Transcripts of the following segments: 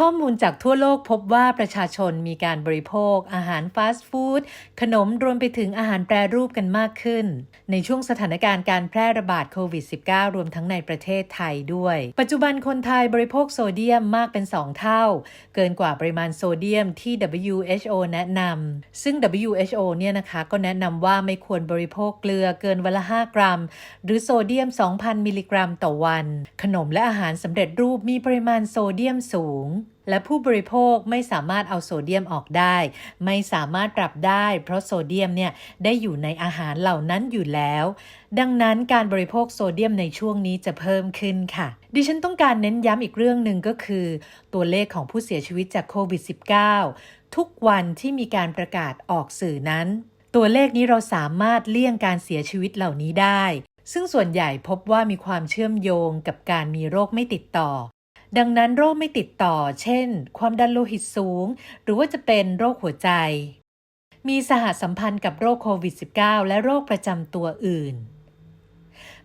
ข้อมูลจากทั่วโลกพบว่าประชาชนมีการบริโภค อาหารฟาสต์ฟู้ดขนมรวมไปถึงอาหารแปรรูปกันมากขึ้น ในช่วงสถานการณ์การแพร่ระบาดโควิด -19 รวมทั้งในประเทศไทยด้วย ปัจจุบันคนไทยบริโภคโซเดียมมากเป็น 2 เท่า เกินกว่าปริมาณโซเดียมที่ WHO แนะนำซึ่ง WHO เนี่ยนะคะก็แนะนำว่าไม่ควรบริโภคเกลือเกินวันละ 5 กรัม หรือโซเดียม 2,000 มิลลิกรัม ต่อวัน ขนมและอาหารสำเร็จรูปมีปริมาณโซเดียมสูงและผู้บริโภคไม่สามารถเอาโซเดียมออกได้ ไม่สามารถปรับได้ เพราะโซเดียมเนี่ยได้อยู่ในอาหารเหล่านั้นอยู่แล้ว ดังนั้นการบริโภคโซเดียมในช่วงนี้จะเพิ่มขึ้นค่ะ ดิฉันต้องการเน้นย้ำอีกเรื่องหนึ่งก็คือ ตัวเลขของผู้เสียชีวิตจากโควิด -19 ทุกวันที่มีการประกาศออกสื่อนั้น ตัวเลขนี้เราสามารถเลี่ยงการเสียชีวิตเหล่านี้ได้ซึ่งส่วนใหญ่พบว่ามีความเชื่อมโยงกับการมีโรคไม่ติดต่อ ดังนั้นโรคไม่ติดต่อ เช่น ความดันโลหิตสูง หรือว่าจะเป็นโรคหัวใจ มีสหสัมพันธ์กับโรคโควิด -19 และโรคประจำตัวอื่น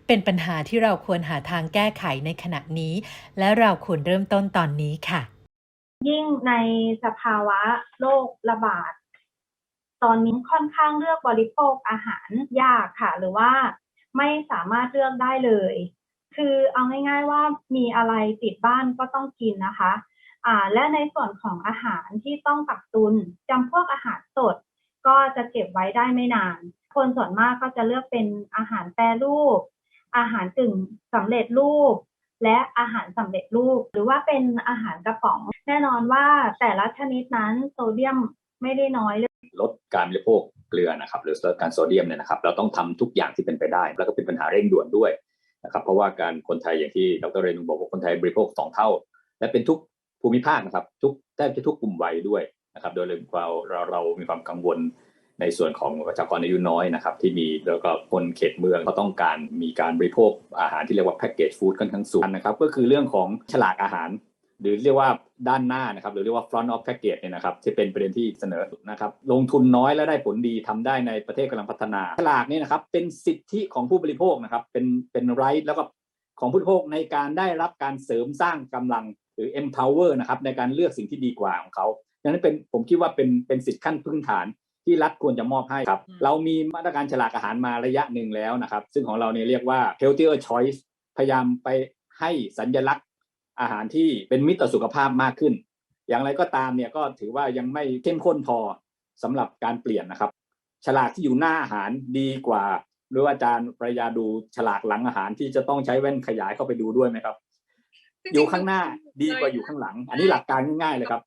เป็นปัญหาที่เราควรหาทางแก้ไขในขณะนี้ และเราควรเริ่มต้นตอนนี้ค่ะ ยิ่งในสภาวะโรคระบาด ตอนนี้ค่อนข้างเลือกบริโภคอาหารยากค่ะ หรือว่าไม่สามารถเลือกได้เลย คือเอาง่าย ๆ ว่ามีอะไรติดบ้านก็ต้องกินนะคะอ่าและในส่วนของอาหารที่ต้องกักตุนจำพวกอาหารสด ก็จะเก็บไว้ได้ไม่นาน คนส่วนมากก็จะเลือกเป็นอาหารแปรรูป อาหารกึ่งสำเร็จรูป และอาหารสำเร็จรูป หรือว่าเป็นอาหารกระป๋อง แน่นอนว่าแต่ละชนิดนั้นโซเดียมไม่ได้น้อยเลยลดการบริโภคเกลือนะครับหรือลดการโซเดียมเนี่ยนะครับ เราต้องทำทุกอย่างที่เป็นไปได้ แล้วก็เป็นปัญหาเร่งด่วนด้วย นะครับเพราะว่าการคนไทยอย่างที่ดรเรนุบอกว่าคนไทยบริโภคสองเท่า และเป็นทุกภูมิภาคนะครับทุกแทบจะทุกกลุ่มวัยด้วยนะครับโดยเราเราเรามีความกังวลในส่วนของประชากรอายุน้อยนะครับที่มีแล้วก็คนเขตเมืองก็ต้องการมีการบริโภคอาหารที่เรียกว่าแพ็กเกจฟู้ดค่อนข้างสูงนะครับก็คือเรื่องของฉลากอาหาร หรือเรียกว่าด้านหน้านะครับหรือเรียกว่า front of package เนี่ยนะครับที่เป็นประเด็นที่เสนอนะครับลงทุนน้อยและได้ผลดีทำได้ในประเทศกำลังพัฒนาฉลากนี่นะครับเป็นสิทธิของผู้บริโภคนะครับเป็นเป็นไรท์แล้วก็ของผู้บริโภคในการได้รับการเสริมสร้างกำลังหรือ empower นะครับในการเลือกสิ่งที่ดีกว่าของเขาดังนั้นเป็นผมคิดว่าเป็นเป็นสิทธิขั้นพื้นฐานที่รัฐควรจะมอบให้ครับอืมเรามีมาตรการฉลากอาหารมาระยะหนึ่งแล้วนะครับ ซึ่งของเราเนี่ยเรียกว่า healthier choice พยายามไปให้สัญลักษณ์ อาหารที่เป็นมิตรต่อสุขภาพมากขึ้น อย่างไรก็ตามเนี่ยก็ถือว่ายังไม่เข้มข้นพอสำหรับการเปลี่ยนนะครับ ฉลากที่อยู่หน้าอาหารดีกว่าหรือว่าอาจารย์ปรยาดูฉลากหลังอาหารที่จะต้องใช้แว่นขยายเข้าไปดูด้วยไหมครับ อยู่ข้างหน้าดีกว่าอยู่ข้างหลัง อันนี้หลักการง่ายๆเลยครับ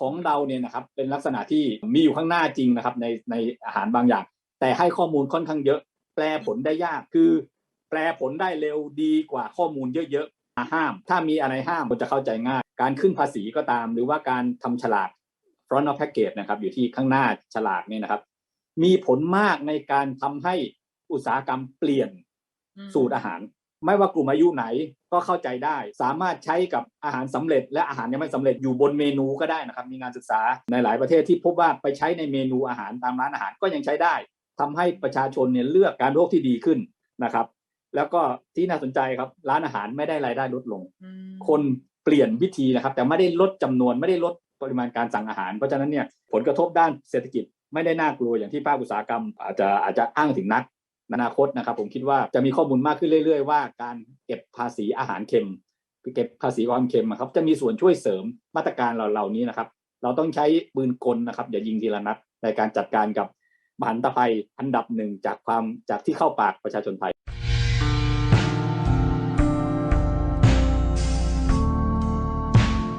ของเราเนี่ยนะครับ เป็นลักษณะที่มีอยู่ข้างหน้าจริงนะครับ ในในอาหารบางอย่าง แต่ให้ข้อมูลค่อนข้างเยอะ แปลผลได้ยากคือ แปลผลได้เร็วดีกว่าข้อมูลเยอะๆมา ห้าม ถ้ามีอะไรห้ามมันจะเข้าใจง่าย การขึ้นภาษีก็ตาม หรือว่าการทำฉลาก front of package นะครับอยู่ที่ข้างหน้าฉลากเนี่ยนะครับ มีผลมากในการทำให้อุตสาหกรรมเปลี่ยนสูตรอาหาร ไม่ว่ากลุ่มอายุไหนก็เข้าใจได้ สามารถใช้กับอาหารสำเร็จ และอาหารยังไม่สำเร็จอยู่บนเมนูก็ได้นะครับ มีงานศึกษาในหลายประเทศที่พบว่าไปใช้ในเมนูอาหารตามร้านอาหารก็ยังใช้ได้ทำให้ประชาชนเนี่ยเลือกการบริโภคที่ดีขึ้นนะครับ แล้วก็ที่น่าสนใจครับ ร้านอาหารไม่ได้รายได้ลดลง คนเปลี่ยนวิธีนะครับ แต่ไม่ได้ลดจำนวนไม่ได้ลดปริมาณการสั่งอาหาร เพราะฉะนั้นเนี่ยผลกระทบด้านเศรษฐกิจไม่ได้น่ากลัวอย่างที่ภาคอุตสาหกรรม อาจจะอาจจะอ้างถึงนักในอนาคตนะครับ ผมคิดว่าจะมีข้อมูลมากขึ้นเรื่อย ๆ ว่าการเก็บภาษีอาหารเค็มเก็บภาษีความเค็มอะครับ จะมีส่วนช่วยเสริมมาตรการเหล่านี้นะครับ เราต้องใช้ปืนกลนะครับ อย่ายิงทีละนัดในการจัดการกับมหันตภัยอันดับหนึ่งจากความจากที่เข้าปากประชาชนไทย